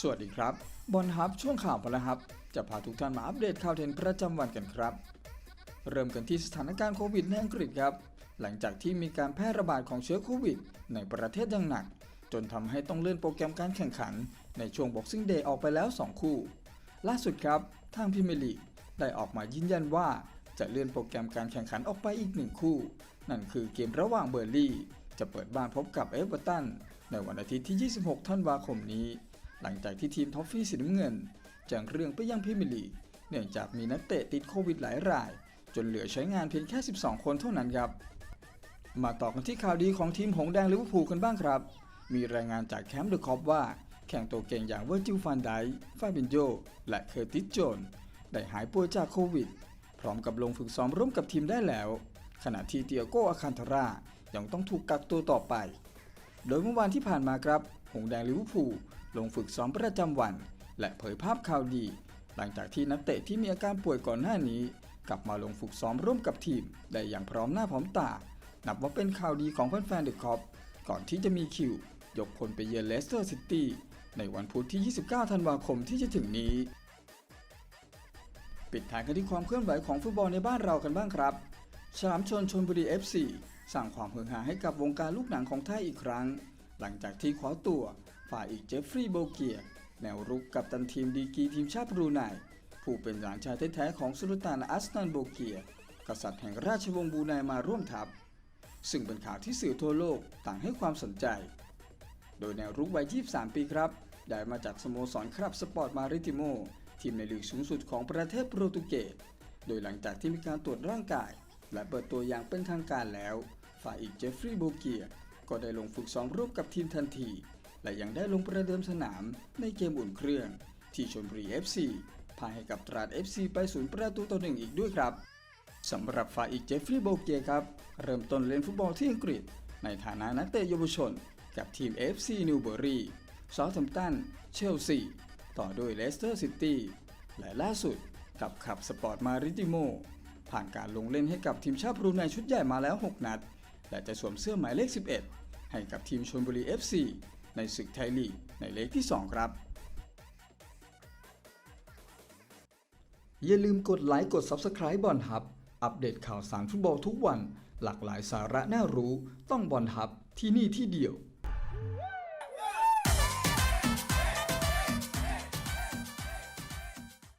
สวัสดีครับ บอลฮับช่วงข่าวพลฮับ จะพาทุกท่านมาอัปเดตข่าวเด่นประจำวันกันครับ เริ่มกันที่สถานการณ์โควิดในอังกฤษครับ หลังจากที่มีการแพร่ระบาดของเชื้อโควิด ในประเทศอย่างหนัก จนทำให้ต้องเลื่อนโปรแกรมการแข่งขัน ในช่วง Boxing Day ออกไปแล้ว 2 คู่ ล่าสุดครับ ทางพรีเมลีกได้ออกมายืนยันว่า จะเลื่อนโปรแกรมการแข่งขันออกไปอีกหนึ่งคู่ นั่นคือเกมระหว่างเบอร์ลี่ จะเปิดบ้านพบกับเอเวอร์ตันในวันอาทิตย์ที่ 26 ธันวาคมนี้ หลังจากที่ทีมท็อฟฟี่สีน้ำเงินแจ้งเรื่องไปยังพรีเมียร์ลีกเนื่องจากมีนักเตะติดโควิดหลายราย จนเหลือใช้งานเพียงแค่ 12 คนเท่านั้นครับ มาต่อกันที่ข่าวดีของทีมหงส์แดงลิเวอร์พูลกันบ้างครับ มีรายงานจากแคมป์เดอะคอปว่าแข่งตัวเก่งอย่างเวอร์จิลฟันไดฟาบินโยและเคอร์ติสโจนได้หายป่วยจากโควิด ร้อมกับลงฝึกซ้อมร่วมกับทีมได้แล้ว ขณะที่เตียโกอาคันทารายังต้องถูกกักตัวต่อไป โดยเมื่อวานที่ผ่านมาครับ หงแดงลิเวอร์พูลลงฝึกซ้อมประจำวัน และเผยภาพข่าวดี หลังจากที่นักเตะที่มีอาการป่วยก่อนหน้านี้ กลับมาลงฝึกซ้อมร่วมกับทีม ได้อย่างพร้อมหน้าพร้อมตา นับว่าเป็นข่าวดีของแฟนๆเดอะคอปก่อนที่จะมีคิว ยกพลไปเยือนเลสเตอร์ซิตี้ในวันพุธที่ 29 ธันวาคมที่จะถึงนี้ ปิดท้ายกันที่ความเคลื่อนไหวของฟุตบอลในบ้านเรากันบ้างครับ ฉลามชนชนบุรี FC สร้างความฮือฮาให้กับวงการลูกหนังของไทยอีกครั้ง หลังจากที่คว้าตัว ฝ่ายอีกเจฟฟรีย์โบเกีย แนวรุกกับตันทีมดีกีทีมชาติบรูไนผู้เป็นหลานชายแท้ๆของสุลต่านอัสนันโบเกีย กษัตริย์แห่งราชวงศ์บรูไนมาร่วมทัพ ซึ่งเป็นข่าวที่สื่อทั่วโลกต่างให้ความสนใจ โดยแนวรุกวัย 23 ปีครับ ได้มาจากสโมสรครับสปอร์ตมาริติโม ทีมในลีกสูงสุดของประเทศโปรตุเกส โดยหลังจากที่มีการตรวจร่างกาย และเปิดตัวอย่างเป็นทางการแล้ว ฝ่ายอีกเจฟฟรีย์โบเกียก็ได้ลงฝึกซ้อมร่วมกับทีมทันที และยังได้ลงประเดิมสนามในเกมอุ่นเครื่อง ที่ชลบุรี FC พาให้กับตราด FC ไปศูนย์ประตูต่อหนึ่งอีกด้วยครับสำหรับฝ่ายอีกเจฟฟรีย์โบเกียครับ เริ่มต้นเล่นฟุตบอลที่อังกฤษ ในฐานะนักเตะเยาวชน กับทีม FC นิวเบอรี ซอ t แ a มตัน เชลซี ต่อด้วยเลสเตอร์ซิตี้และล่าสุดกับขับสปอร์ตมาริติโม ผ่านการลงเล่นให้กับทีมชาติบรูไนชุดใหญ่มาแล้ว 6 นัด และจะสวมเสื้อหมายเลข 11 ให้กับทีมชลบุรี FC ในศึกไทยลีกในเลขที่ 2 ครับ อย่าลืมกดไลค์กด Subscribe บอลฮับ อัปเดตข่าวสารฟุตบอลทุกวัน หลากหลายสาระน่ารู้ ต้องบอลฮับที่นี่ที่เดียว